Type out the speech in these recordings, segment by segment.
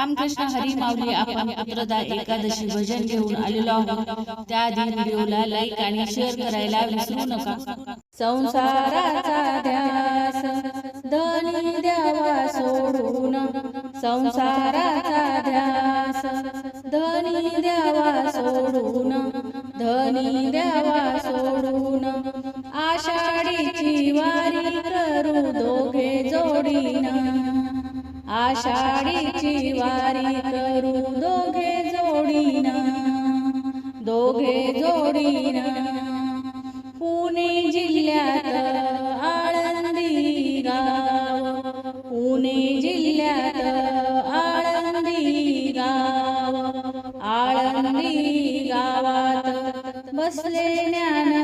रामकृष्ण हरी माऊली आपण पुत्रदा एकादशी भजन घेऊन आलेलो आहोत. त्याआधी व्हिडिओला लाईक आणि शेअर करायला विसरू नका. संसाराचा ध्यास धनी द्यावा सोडून. संसाराचा ध्यास धनी द्यावा सोडून. धनी द्यावा सोडून. आषाढीची वारी करू दोघे जोडीनं. आषाढीची वारी करू दोघे जोडीन दोघे जोडीन पुणे जिल्ह्यात आळंदी गाव पुणे जिल्ह्यात आळंदी गाव आळंदी गावात बसले ज्ञान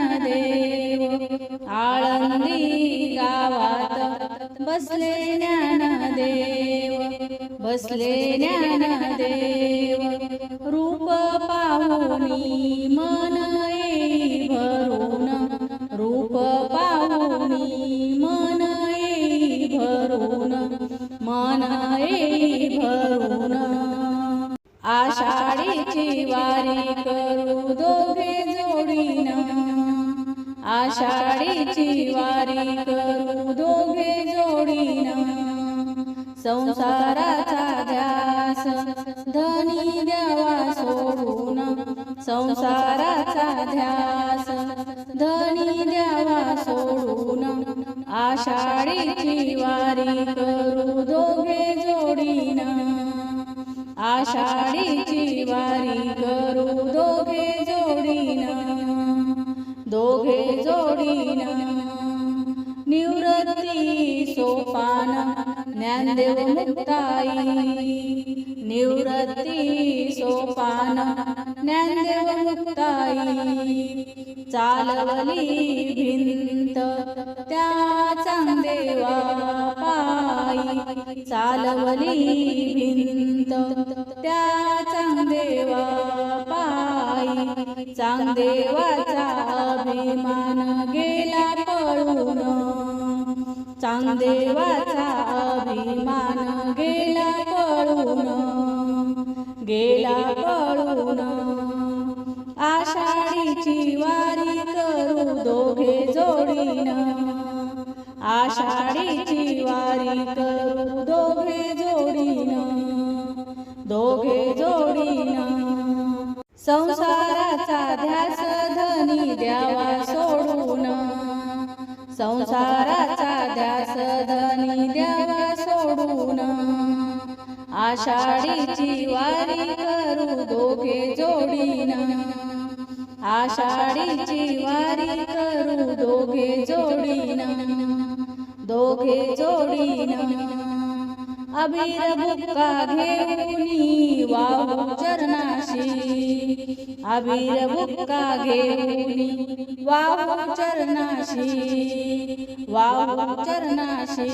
बसले ज्ञानदेव बसले ज्ञानदेव रूप पाहुनी मन येई भरून रूप पाहुनी मन येई भरून मन येई भरून आषाढीची वारी करू दोघे जोडीन आषाढीची वारी करू संसाराचा ध्यास. धनी द्यावा सोडून संसाराचा ध्यास. धनी द्यावा सोडून आषाढीची वारी करू दोघे जोडीन. आषाढीची वारी करू दोघे जोडीन. दोघे जोडीन. निवृत्ती सोपान ज्ञानदेव मुक्ताई निवृत्ती सोपान ज्ञानदेव मुक्ताई चालवली भिंत त्या चांदेवा पायी चालवली भिंत त्या चांदेवा पायी चांदेवाचा अभिमान गेला चांगदेवाचा अभिमान गेला पळून गेला पळून. आषाढीची वारी करू दोघे जोडीन. आषाढीची वारी करू दोघे जोडीन. दोघे जोडीन. संसाराचा ध्यास धनी द्यावा संसाराचा ध्यास धनी द्यावा सोडून आषाढीची वारी करू दोघे जोडीन. आषाढीची वारी करू दोघे जोडीन. दोघे जोडीन अबीर बुक्का घेऊनी वाहू चरणाशी. अबीर बुक्का घेऊनी वाहू चरणाशी वाहू चरणाशी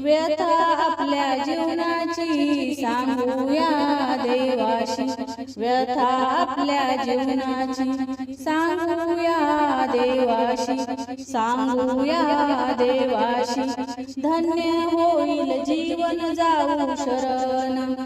व्यथा आपल्या जीवनाची सांगूया देवाशी। व्यथा आपल्या जीवनाची सांगूया देवाशी। सांगूया देवाशी। धन्य होईल जीवन जाऊ शरण।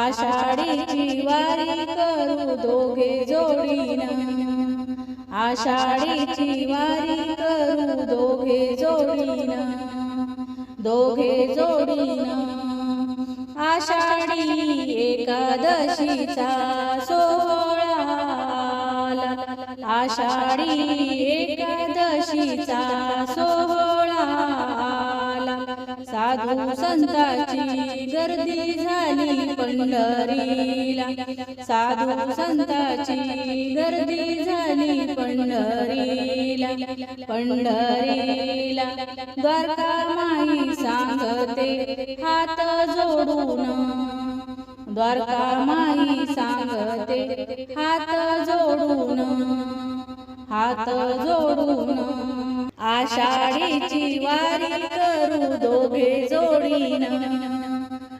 आषाढीची वारी करू दोघे जोडीन. आषाढीची वारी करू दोघे जोडीन. दोघे जोडीन. आषाढी एकादशीचा सोहळा आषाढी एकादशीचा सोहळा साधू संताची गर्दी झाली. पंढरीला. साधू संताची गर्दी झाली पंढरीला. पंढरीला द्वारका माई सांगते हात जोडून. द्वारका माई सांगते हात जोडून. हात जोडून. आषाढीची वारी करू दोघे जोडीन.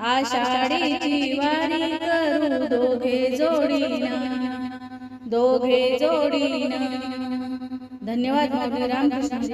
आषाढीची वारी करू दोघे जोडीना दोघे जोडीना. धन्यवाद रामकृष्ण